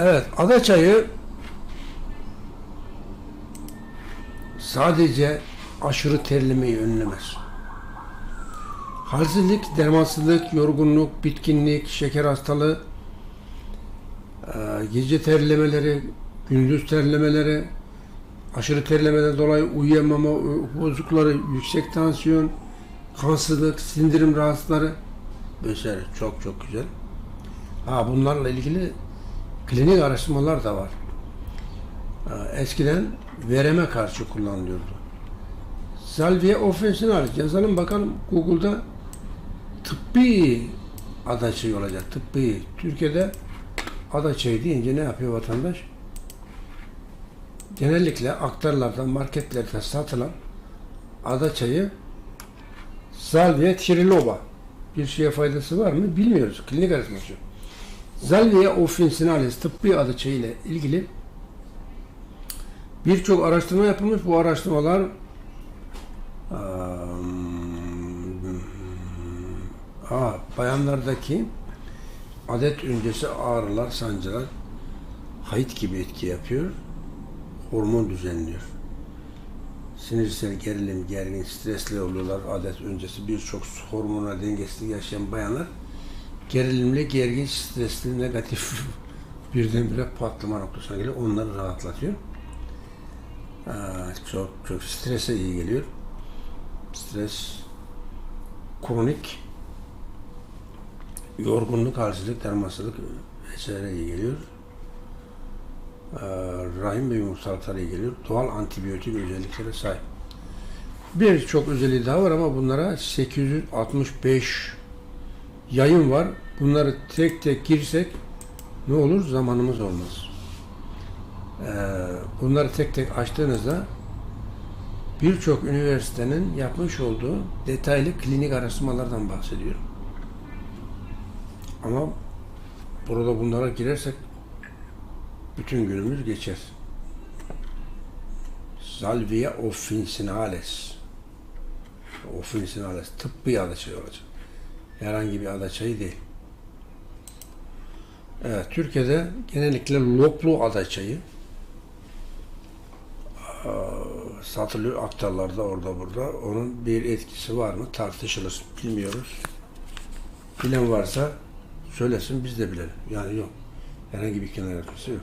Evet, ada çayı sadece aşırı terlemeyi önlemez. Halsizlik, dermansızlık, yorgunluk, bitkinlik, şeker hastalığı, eee, gece terlemeleri, gündüz terlemeleri, aşırı terlemeden dolayı uyuyamama bozuklukları, yüksek tansiyon, kansızlık, sindirim rahatsızlıkları vesaire çok çok güzel. Ha bunlarla ilgili klinik araştırmalar da var. Ha, Eskiden vereme karşı kullanılıyordu. Salvia offensinalis yazalım bakalım Google'da tıbbi adaçayı olacak. Tıbbi. Türkiye'de adaçayı deyince ne yapıyor vatandaş? Genellikle aktarlarda, marketlerde satılan adaçayı Salvia triloba bir şeye faydası var mı bilmiyoruz. Klinik araştırması. yok. Salvia officinalis tıbbi adaçayı ile ilgili birçok araştırma yapılmış. Bu araştırmalar Aa, bayanlardaki adet öncesi ağrılar, sancılar hayıt gibi etki yapıyor. Hormon düzenliyor. Sinirsel gerilim, gergin, stresli oluyorlar adet öncesi. Birçok hormonal dengesizlik yaşayan bayanlar gerilimli, gergin, stresli, negatif birdenbire patlama noktasına geliyor. Onları rahatlatıyor. Aa, çok çok strese iyi geliyor. Stres kronik yorgunluk, halsizlik, dermansızlık vesaire iyi geliyor. Ee, rahim ve yumurtalıklara iyi geliyor. Doğal antibiyotik özelliklere sahip. Birçok özelliği daha var ama bunlara 865 yayın var. Bunları tek tek girsek ne olur? Zamanımız olmaz. Ee, bunları tek tek açtığınızda birçok üniversitenin yapmış olduğu detaylı klinik araştırmalardan bahsediyor. Ama burada bunlara girersek bütün günümüz geçer. Salvia officinalis. Officinalis tıbbi adaçayı olacak. Herhangi bir adaçayı değil. Evet, Türkiye'de genellikle loklu adaçayı eee, satılıyor aktarlarda orada burada. Onun bir etkisi var mı tartışılır. Bilmiyoruz. Bilen varsa söylesin biz de bilelim. Yani yok. Herhangi bir kenar etkisi yok.